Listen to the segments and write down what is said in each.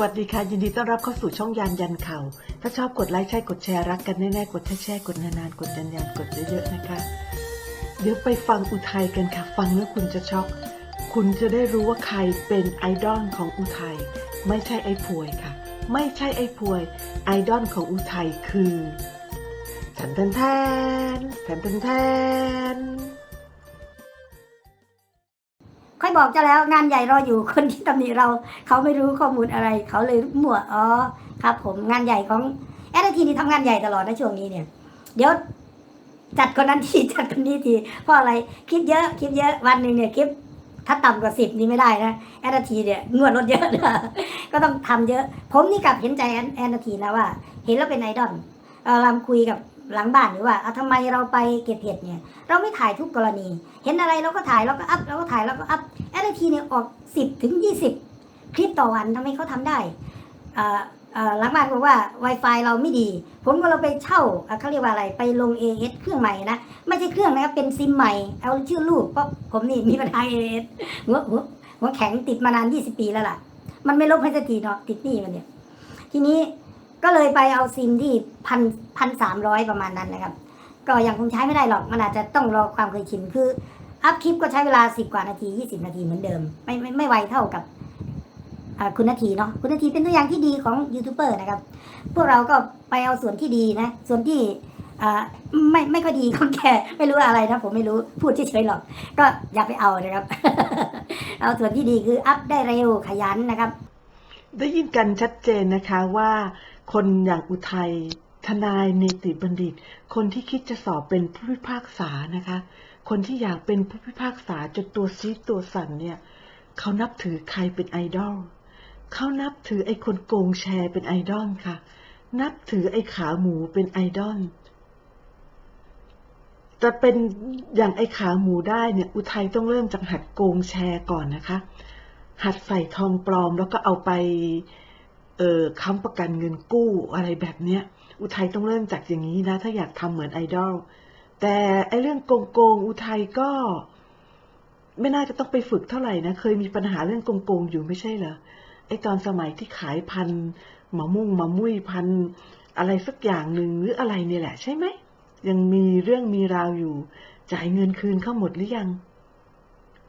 วัสดีค่ะ ยินดีต้อนรับเข้าสู่ช่องยานยันเข่าถ้าชอบกดไลค์ใช่กดแชร์รักกันแน่ๆกดแชร์กดนานๆกดยันยันกดเยอะๆนะคะ เดี๋ยวไปฟังอุทัยกันค่ะ ฟังแล้วคุณจะช็อก คุณจะได้รู้ว่าใครเป็นไอดอลของอุทัยไม่ใช่ไอ้พวยค่ะ ไม่ใช่ไอ้พวย ไอดอลของอุทัยคือแทนแทนแทนแทนแทน บอกเจ้าแล้วงานใหญ่รออยู่คนที่ตำหนิเรา เขาไม่รู้ข้อมูลอะไร เขาเลยมั่วอ๋อครับ ผมงานใหญ่ของแอดทีนี่ทำงานใหญ่ตลอดนะช่วงนี้เนี่ย เดี๋ยวจัดคนนั้นทีจัดคนนี้ทีเพราะอะไรคลิปเยอะคลิปเยอะวันหนึ่งเนี่ยคลิปถ้าต่ำกว่าสิบนี่ไม่ได้นะแอดทีเนี่ยงวดรถเยอะนะก็ต้องทำเยอะ ผมนี่กลับเห็นใจแอนแอนทีนะว่า เห็นแล้วเป็นไอดอลเราคุยกับหลังบ้านหรือว่าอะทำไมเราไปเก็บเห็ดเนี่ย เราไม่ถ่ายทุกกรณี เห็นอะไรเราก็ถ่ายเราก็อัพเราก็ถ่ายเราก็อัพ แอดทีเนี่ยออกสิบถึงยี่สิบคลิปต่อวันทำไมเขาทำได้หลังบ้านบอกว่า Wi-Fi เราไม่ดี ผมก็เราไปเช่าเขาเรียกว่าอะไรไปลง AS เครื่องใหม่นะ ไม่ใช่เครื่องนะครับ เป็นซิมใหม่ เอาชื่อลูกเพราะผมนี่มีปัญหา AS หัวหัวหัวแข็งติดมานาน 20 ปีแล้วล่ะ มันไม่ลบให้สักทีเนาะติดนี้มันเนี่ย ทีนี้ก็เลยไปเอาซิมที่พันพันสามร้อยประมาณนั้นนะครับ ก็ยังคงใช้ไม่ได้หรอก มันอาจจะต้องรอความเคยชินคือ อัพคลิปก็ใช้เวลาสิบกว่านาทียี่สิบนาทีเหมือนเดิม ไม่ไม่ไม่ไวเท่ากับคุณนาทีเนาะคุณนาทีเป็นตัวอย่างที่ดีของยูทูบเบอร์นะครับ พวกเราก็ไปเอาส่วนที่ดีนะ ส่วนที่อ่าไม่ไม่ค่อยดีของแกไม่รู้อะไรนะผมไม่รู้พูดเฉยๆหรอก ก็อย่าไปเอานะครับ เอาส่วนที่ดีคืออัพได้เร็วขยันนะครับ ได้ยินกันชัดเจนนะคะว่าคนอย่างอุทัยทนายเนติบัณฑิต คนที่คิดจะสอบเป็นผู้พิพากษานะคะ คนที่อยากเป็นผู้พิพากษาจนตัวซีดตัวสั่นเนี่ย เขานับถือใครเป็นไอดอล เขานับถือไอ้คนโกงแชร์เป็นไอดอลค่ะ นับถือไอ้ขาหมูเป็นไอดอลจะเป็นอย่างไอ้ขาหมูได้เนี่ยอุทัยต้องเริ่มจากหัดโกงแชร์ก่อนนะคะ หัดใส่ทองปลอมแล้วก็เอาไปเอ่อค้ำประกันเงินกู้อะไรแบบเนี้ย อุทัยต้องเริ่มจากอย่างนี้นะ ถ้าอยากทำเหมือนไอดอล แต่ไอเรื่องโกงโกงอุทัยก็ ไม่น่าจะต้องไปฝึกเท่าไหร่นะ เคยมีปัญหาเรื่องโกงโกงอยู่ไม่ใช่เหรอ ไอตอนสมัยที่ขายพันหมามุ่งหมามุ้ยพันอะไรสักอย่างหนึ่งหรืออะไรเนี่ยแหละใช่ไหม ยังมีเรื่องมีราวอยู่ จ่ายเงินคืนเข้าหมดหรือยัง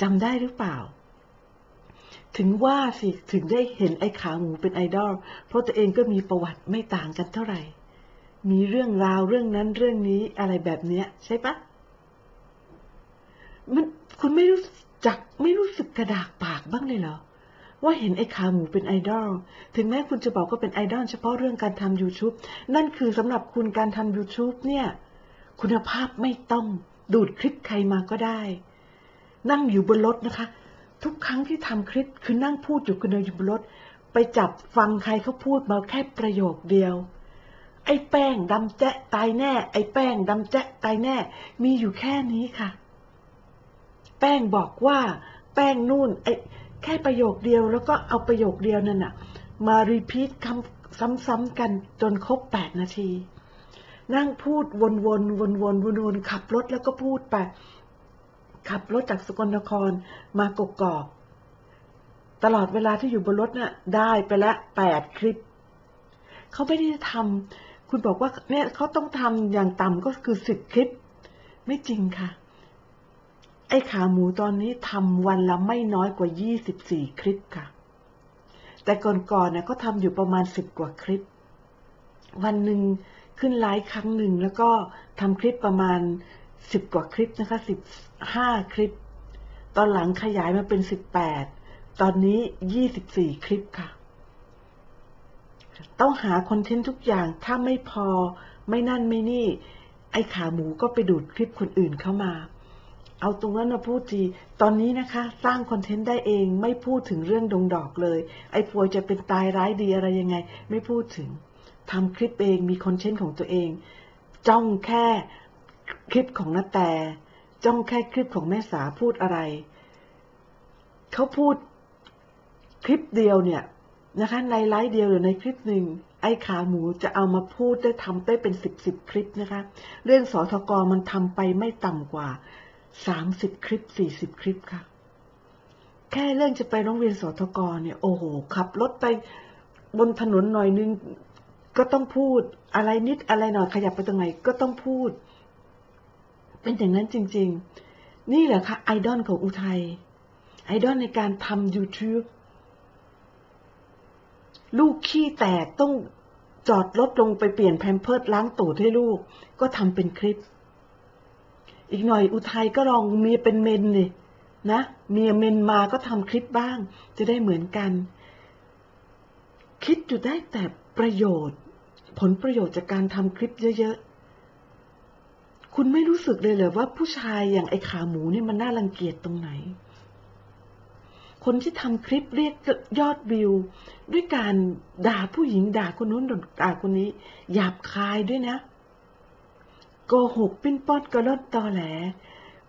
จำได้หรือเปล่า ถึงว่าสิถึงได้เห็นไอ้ขาหมูเป็นไอดอลเพราะตัวเองก็มีประวัติไม่ต่างกันเท่าไหร่ มีเรื่องราวเรื่องนั้นเรื่องนี้อะไรแบบเนี้ย ใช่ปะมันคุณไม่รู้จักไม่รู้สึกกระดากปากบ้างเลยเหรอ ว่าเห็นไอ้ขาหมูเป็นไอดอล ถึงแม้คุณจะบอกว่าเป็นไอดอลเฉพาะเรื่องการทำ YouTube นั่นคือสำหรับคุณการทำ YouTube เนี่ย คุณภาพไม่ต้องดูดคลิปใครมาก็ได้ นั่งอยู่บนรถนะคะ ทุกครั้งที่ทำคลิปคือนั่งพูดอยู่คนเดียวอยู่บนรถ ไปจับฟังใครเขาพูดมาแค่ประโยคเดียว ไอ้แป้งดำแจ๊ะตายแน่ ไอ้แป้งดำแจ๊ะตายแน่ มีอยู่แค่นี้ค่ะ แป้งบอกว่า แป้งนู่นไอ้แค่ประโยคเดียวแล้วก็เอาประโยคเดียวนั่นน่ะ มารีพีทคำซ้ำๆกันจนครบแปดนาที นั่งพูดวนๆวนๆวนๆขับรถแล้วก็พูดไปขับรถจากสกลนครมากกอกตลอดเวลาที่อยู่บนรถน่ะได้ไปล้วแปดคลิป เขาไม่ได้ทำ คุณบอกว่าเนี่ยเขาต้องทำอย่างต่ำก็คือสิบคลิป ไม่จริงค่ะ ไอ้ขาหมูตอนนี้ทำวันละไม่น้อยกว่ายี่สิบี่คลิปค่ะ แต่ก่อนๆเนี่ยเขาทำอยู่ประมาณสิบกว่าคลิป วันหนึ่งขึ้นไลฟ์ครั้งหนึ่งแล้วก็ทำคลิปประมาณสิบกว่าคลิปนะคะสิบห้าคลิป ตอนหลังขยายมาเป็นสิบแปดตอนนี้ยี่สิบสี่คลิปค่ะ ต้องหาคอนเทนต์ทุกอย่างถ้าไม่พอไม่นั่นไม่นี่ ไอ้ขาหมูก็ไปดูดคลิปคนอื่นเข้ามา เอาตรงนั้นมาพูดทีตอนนี้นะคะ สร้างคอนเทนต์ได้เองไม่พูดถึงเรื่องดงดอกเลย ไอ้พวยจะเป็นตายร้ายดีอะไรยังไง ไม่พูดถึงทำคลิปเองมีคอนเทนต์ของตัวเอง จ้องแค่คลิปของนาแต่ จ้องแค่คลิปของแม่สาพูดอะไร เขาพูดคลิปเดียวเนี่ย นะคะในไลฟ์เดียวหรือในคลิปหนึ่งไอ้ขาหมูจะเอามาพูดได้ทำได้เป็นสิบสิบคลิปนะคะ เรื่องสอทกมันทำไปไม่ต่ำกว่าสามสิบคลิปสี่สิบคลิปค่ะ แค่เรื่องจะไปโรงเรียนสอทกเนี่ยโอ้โหขับรถไปบนถนนหน่อยนึงก็ต้องพูดอะไรนิดอะไรหน่อยขยับไปตรงไหนก็ต้องพูด เป็นอย่างนั้นจริง ๆ นี่แหละค่ะไอดอลของอุทัยไอดอลในการทำ YouTube ลูกขี้แตกต้องจอดรถลงไปเปลี่ยนแพมเพิร์ดล้างตูดให้ลูก ก็ทำเป็นคลิป อีกหน่อยอุทัยก็ลองเมียเป็นเมนเลยนะเมียเมนมาก็ทำคลิปบ้าง จะได้เหมือนกัน คิดอยู่ได้แต่ประโยชน์ ผลประโยชน์จากการทำคลิปเยอะๆ คุณไม่รู้สึกเลยเหรอว่าผู้ชายอย่างไอ้ขาหมูเนี่ยมันน่ารังเกียจตรงไหน คนที่ทำคลิปเรียกยอดวิว ด้วยการด่าผู้หญิงด่าคนนู้นด่าคนนี้ หยาบคายด้วยนะ โกหกปิ้นป้อนกระลดตอแหล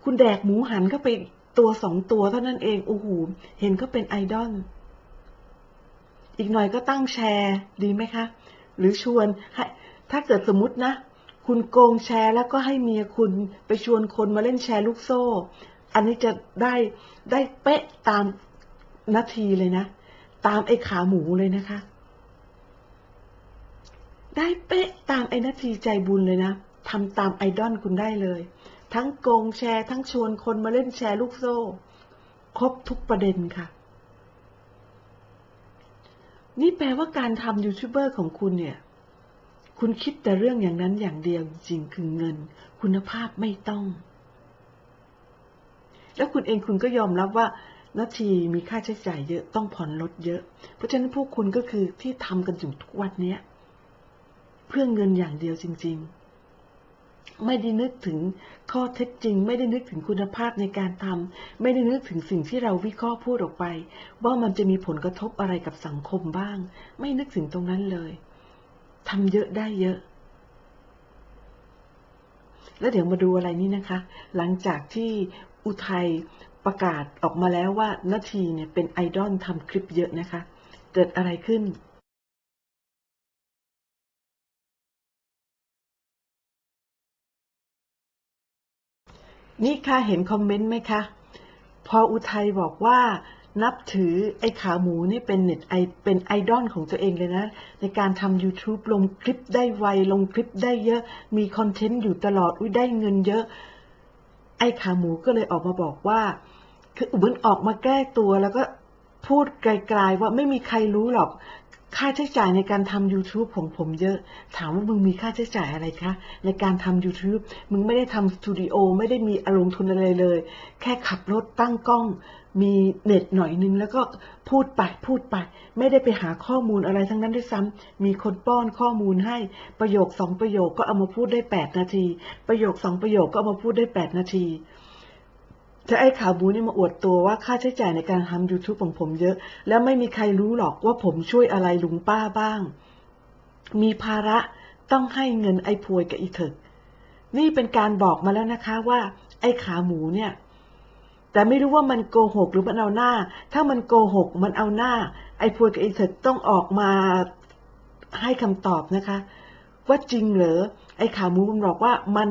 คุณแดกหมูหันเข้าไปตัวสองตัวเท่านั้นเอง โอ้โห เห็นเขาเป็นไอดอล อีกหน่อยก็ตั้งแชร์ดีไหมคะ หรือชวนให้ถ้าเกิดสมมตินะ คุณโกงแชร์แล้วก็ให้เมียคุณไปชวนคนมาเล่นแชร์ลูกโซ่ อันนี้จะได้ได้เป๊ะตาม นาทีเลยนะ ตามไอ้ขาหมูเลยนะคะ ได้เป๊ะตามไอ้นาทีใจบุญเลยนะทำตามไอดอลคุณได้เลย ทั้งโกงแชร์ ทั้งชวนคนมาเล่นแชร์ลูกโซ่ ครบทุกประเด็นค่ะ นี่แปลว่าการทำยูทูบเบอร์ของคุณเนี่ย คุณคิดแต่เรื่องอย่างนั้นอย่างเดียวจริงคือเงิน คุณภาพไม่ต้อง แล้วคุณเองคุณก็ยอมรับว่า นาทีมีค่าใช้จ่ายเยอะต้องผ่อนรถเยอะ เพราะฉะนั้นพวกคุณก็คือที่ทำกันอยู่ทุกวันเนี้ยเพื่อเงินอย่างเดียวจริง ๆ ไม่ได้นึกถึงข้อเท็จจริง ไม่ได้นึกถึงคุณภาพในการทำไม่ได้นึกถึงสิ่งที่เราวิเคราะห์พูดออกไป ว่ามันจะมีผลกระทบอะไรกับสังคมบ้าง ไม่นึกถึงตรงนั้นเลยทำเยอะได้เยอะแล้วเดี๋ยวมาดูอะไรนี่นะคะ หลังจากที่อุทัย ประกาศออกมาแล้วว่านาทีเนี่ยเป็นไอดอลทำคลิปเยอะนะคะ เกิดอะไรขึ้นนี่ค่ะเห็นคอมเมนต์ไหมคะ พออุทัยบอกว่านับถือไอ้ขาหมูนี่เป็นเน็ตไอเป็นไอดอลของตัวเองเลยนะ ในการทำ YouTube ลงคลิปได้ไว ลงคลิปได้เยอะ มีคอนเทนต์อยู่ตลอด อุ้ยได้เงินเยอะ ไอ้ขาหมูก็เลยออกมาบอกว่า คือเหมือนออกมาแก้ตัวแล้วก็พูดไกลๆว่าไม่มีใครรู้หรอก ค่าใช้จ่ายในการทำ YouTube ของผมเยอะ ถามว่ามึงมีค่าใช้จ่ายอะไรคะ ในการทำ YouTube มึงไม่ได้ทำสตูดิโอไม่ได้มีอารมณ์ทุนอะไรเลย แค่ขับรถตั้งกล้อง มีเน็ตหน่อยนึง แล้วก็พูดไปพูดไป ไม่ได้ไปหาข้อมูลอะไรทั้งนั้นด้วยซ้ำมีคนป้อนข้อมูลให้ประโยคสองประโยคก็เอามาพูดได้แปดนาที ประโยคสองประโยคก็เอามาพูดได้แปดนาที จะไอ้ข่าวบูนี่มาอวดตัวว่าค่าใช้จ่ายในการทำ YouTube ของผมเยอะ แล้วไม่มีใครรู้หรอกว่าผมช่วยอะไรลุงป้าบ้าง มีภาระต้องให้เงินไอ้พวยกับอีเถกนี่เป็นการบอกมาแล้วนะคะว่า ไอ้ขาหมูเนี่ย แต่ไม่รู้ว่ามันโกหกหรือมันเอาหน้า ถ้ามันโกหกมันเอาหน้า ไอ้พวยกับอีเถิกต้องออกมาให้คำตอบนะคะ ว่าจริงเหรอไอ้ขาหมูมันบอกว่ามัน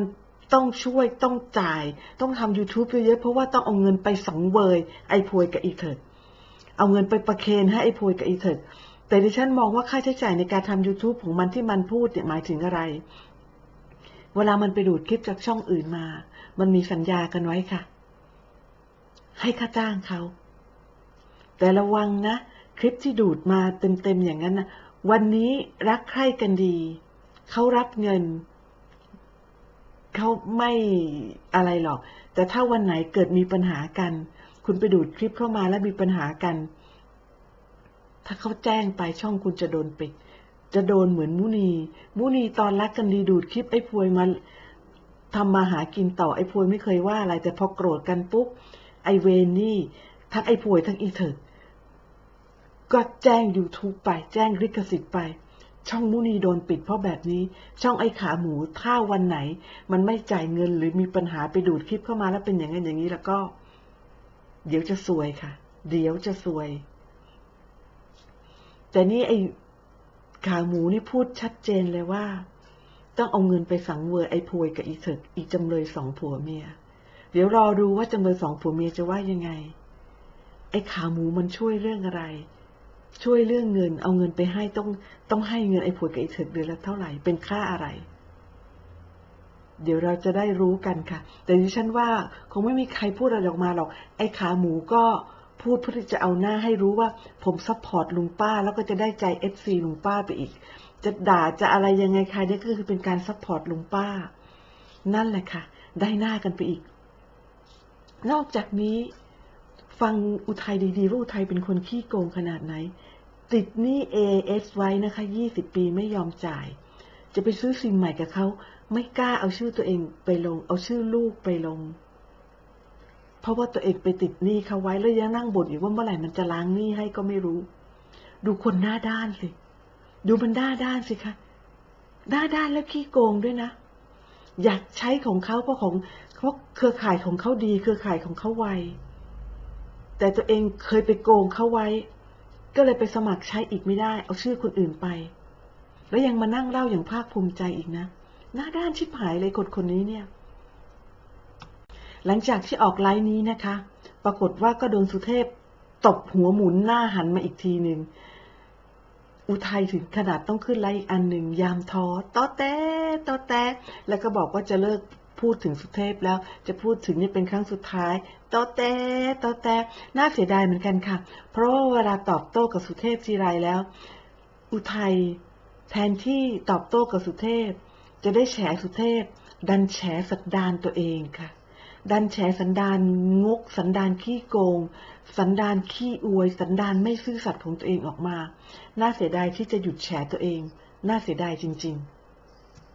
ต้องช่วยต้องจ่าย ต้องทำ YouTube เยอะๆเพราะว่าต้องเอาเงินไปสังเวยไอ้พวยกับอีเถิดเอาเงินไปประเคนให้ไอ้พวยกับอีเถิดแต่ดิฉันมองว่าค่าใช้จ่ายในการทำ YouTube ของมันที่มันพูดเนี่ยหมายถึงอะไร เวลามันไปดูดคลิปจากช่องอื่นมา มันมีสัญญากันไว้ค่ะ ให้ค่าจ้างเขาแต่ระวังนะ คลิปที่ดูดมาเต็มๆอย่างนั้นนะวันนี้รักใคร่กันดี เขารับเงิน เขาไม่อะไรหรอก แต่ถ้าวันไหนเกิดมีปัญหากัน คุณไปดูดคลิปเข้ามาแล้วมีปัญหากัน ถ้าเขาแจ้งไปช่องคุณจะโดนปิด จะโดนเหมือนมุนีมุนีตอนรักกันดีดูดคลิปไอ้พวยมาทำมาหากินต่อไอ้พวยไม่เคยว่าอะไร แต่พอโกรธกันปุ๊บไอเวนนี่ทั้งไอ้พวยทั้งอีเถิดก็แจ้ง YouTube ไปแจ้งลิขสิทธิ์ไป ช่องมุนีโดนปิดเพราะแบบนี้ ช่องไอ้ขาหมูถ้าวันไหน มันไม่จ่ายเงินหรือมีปัญหาไปดูดคลิปเข้ามาแล้วเป็นอย่างนั้นอย่างนี้แล้วก็ เดี๋ยวจะซวยค่ะ เดี๋ยวจะซวย แต่นี่ไอ้ขาหมูนี่พูดชัดเจนเลยว่า ต้องเอาเงินไปสังเวยไอ้พวยกับอีเถิกอีจำเลยสองผัวเมีย เดี๋ยวรอดูว่าจำเลยสองผัวเมียจะว่ายังไง ไอ้ขาหมูมันช่วยเรื่องอะไร ช่วยเรื่องเงิน เอาเงินไปให้ต้องต้องให้เงินไอ้ผวยกับไอ้เถิดเดือนละเท่าไหร่เป็นค่าอะไร เดี๋ยวเราจะได้รู้กันค่ะ แต่ดิฉันว่าคงไม่มีใครพูดอะไรออกมาหรอก ไอ้ขาหมูก็พูดเพื่อที่จะเอาหน้าให้รู้ว่า ผมซัพพอร์ตลุงป้า แล้วก็จะได้ใจเอฟซีลุงป้าไปอีก จะด่าจะอะไรยังไงใครเนี่ยก็คือเป็นการซัพพอร์ตลุงป้า นั่นแหละค่ะ ได้หน้ากันไปอีก นอกจากนี้ ฟังอุทัยดีๆ ว่าอุทัยเป็นคนขี้โกงขนาดไหน ติดหนี้ AS ไว้นะคะ 20 ปีไม่ยอมจ่าย จะไปซื้อซิมใหม่กับเขา ไม่กล้าเอาชื่อตัวเองไปลง เอาชื่อลูกไปลง เพราะว่าตัวเองไปติดหนี้เขาไว้แล้วยังนั่งบ่นอีกว่าเมื่อไหร่มันจะล้างหนี้ให้ก็ไม่รู้ ดูคนหน้าด้านสิ ดูมันหน้าด้านสิคะ หน้าด้านแล้วขี้โกงด้วยนะ อยากใช้ของเขาเพราะของเพราะเครือข่ายของเขาดี เครือข่ายของเขาไว แต่ตัวเองเคยไปโกงเขาไว้ ก็เลยไปสมัครใช้อีกไม่ได้ เอาชื่อคนอื่นไป แล้วยังมานั่งเล่าอย่างภาคภูมิใจอีกนะ หน้าด้านชิบหายเลยคนคนนี้เนี่ย หลังจากที่ออกไลน์นี้นะคะ ปรากฏว่าก็โดนสุเทพตบหัวหมุนหน้าหันมาอีกทีหนึ่งอุทัยถึงขนาดต้องขึ้นไลน์อีกอันหนึ่งยามท้อตอแต้ตอแต้แล้วก็บอกว่าจะเลิก พูดถึงสุเทพแล้วจะพูดถึงนี่เป็นครั้งสุดท้ายตอแต้ต้อแต้น่าเสียดายเหมือนกันค่ะ เพราะว่าเวลาตอบโต้กับสุเทพทีไรแล้ว อุทัยแทนที่ตอบโต้กับสุเทพ จะได้แฉสุเทพ ดันแฉสันดานตัวเองค่ะดันแฉสันดานงก สันดานขี้โกง สันดานขี้อวย สันดานไม่ซื่อสัตย์ของตัวเองออกมา น่าเสียดายที่จะหยุดแฉตัวเอง น่าเสียดายจริง ๆ